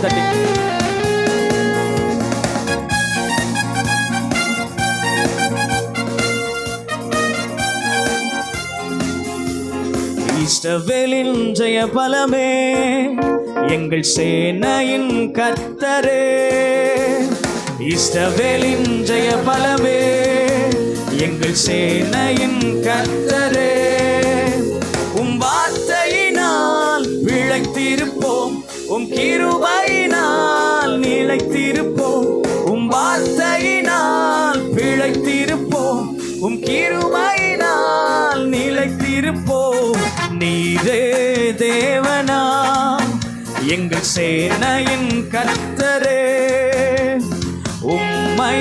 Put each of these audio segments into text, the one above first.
கைகளை தட்டி இஷ்டவேலின் ஜெய பலமே எங்கள் சேனையின் கத்தரே இஷ்டவேலின் ஜெய பலமே எங்கள் சேனையின் கத்தரே உம் வார்த்தையினால் விழைத்திருப்போம் உம் கிருபையினால் நிலைத்திருப்போம். உம் வார்த்தையினால் பிழைத்திருப்போம். உம் கிருபையினால் நிலைத்திருப்போம். நீரே தேவனா எங்கள் சேனையின் கர்த்தரே உம்மை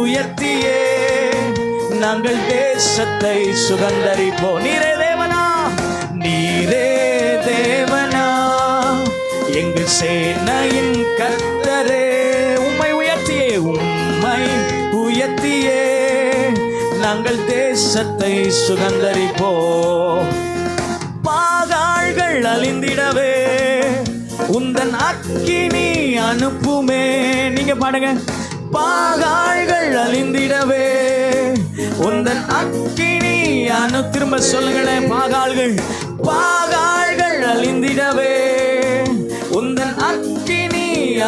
உயர்த்தியே நாங்கள் தேசத்தை சுகந்தரிப்போம் நீரே தேவனா நீரே சேனையின் கத்தரே உம்மை உயர்த்தியே உம்மை உயர்த்தியே. நாங்கள் தேசத்தை சுகந்தரிப்போ பாகாள்கள் அழிந்திடவே உந்தன் அக்கினி அனுப்புமே. நீங்க பாடுங்க. பாகாள்கள் அழிந்திடவே உந்தன் அக்கினி அனு திரும்ப சொல்லுங்களேன் பாகாள்கள் பாகாள்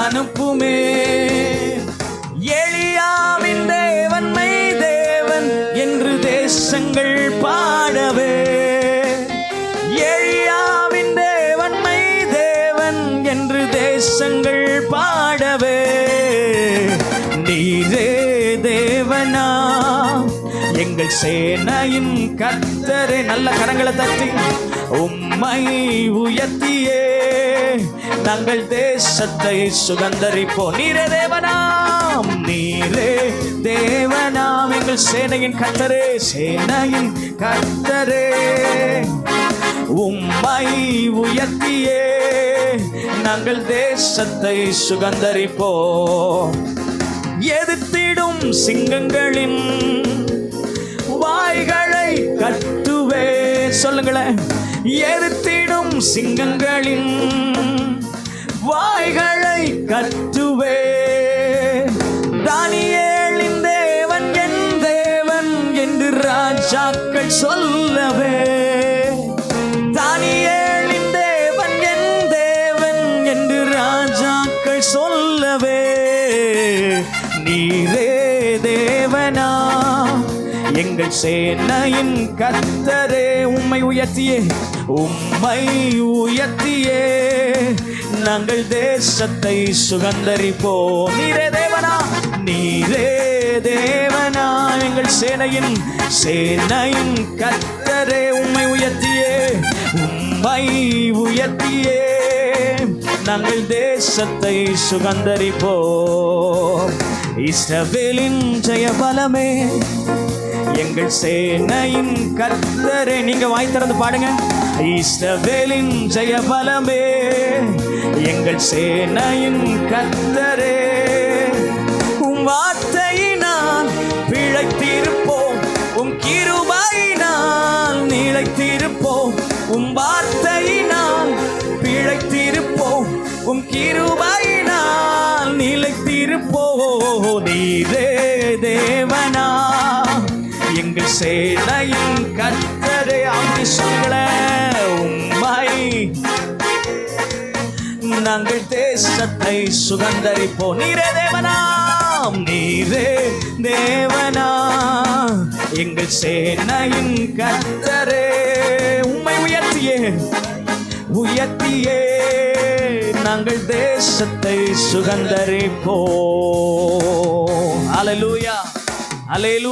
அனுப்புமே. எளியாவின் தேவன்மை தேவன் என்று தேசங்கள் பாடவே. எளியாவின் தேவன்மை தேவன் என்று தேசங்கள் பாடவே. எங்கள் சேனையின் கத்தரே நல்ல கரங்களை தட்டி உம்மை உயர்த்தியே. நாங்கள் தேசத்தை சுகந்தரிப்போம் நீரே தேவனாம் நீரே தேவனாம். எங்கள் சேனையின் கத்தரே சேனையின் கத்தரே உம்மை உயர்த்தியே. நாங்கள் தேசத்தை சுகந்தரிப்போ எதிர்த்திடும் சிங்கங்களின் வாய்களை கட்டுவே. சொல்லுங்களேன். எதிர்த்திடும் சிங்கங்களின் வாய்களை கட்டுவே. தானியேலின் தேவன் என் தேவன் என்று ராஜாக்கள் சொல்லவே எங்கள் சேனையின் கத்தரே உம்மை உயர்த்தியே உம்மை உயர்த்தியே. நாங்கள் தேசத்தை சுகந்தரிப்போம் நீரே தேவனா நீரே தேவனா. எங்கள் சேனையின் சேனையின் கத்தரே உம்மை உயர்த்தியே உம்மை உயர்த்தியே. நாங்கள் தேசத்தை சுகந்தரிப்போம் இஸ்ரவேலின் ஜெய பலமே எங்கள் சேனையின் கத்தரே நீங்க வாய் திறந்து பாடுங்க. இஸ்ரவேலின் ஜெய பலமே எங்கள் சேனையின் கத்தரே உம் வார்த்தையினால் பிழைத்திருப்போம் உம் கிருபாயினால் நிலைத்திருப்போம் உம் வார்த்தையினால் பிழைத்திருப்போம் உம் கிருபாயினால் நிலைத்திருப்போ நீரே சேனையின் கத்தரை ஆமி சொல்ல உம்மை. நாங்கள் தேசத்தை சுகந்தரிப்போம் நீரே தேவனாம் நீரே தேவனா? எங்கள் சேனையின் கத்தரே உண்மை உயர்த்தியே உயர்த்தியே. நாங்கள் தேசத்தை சுகந்தரிப்போம் அலலூயா அலேலூ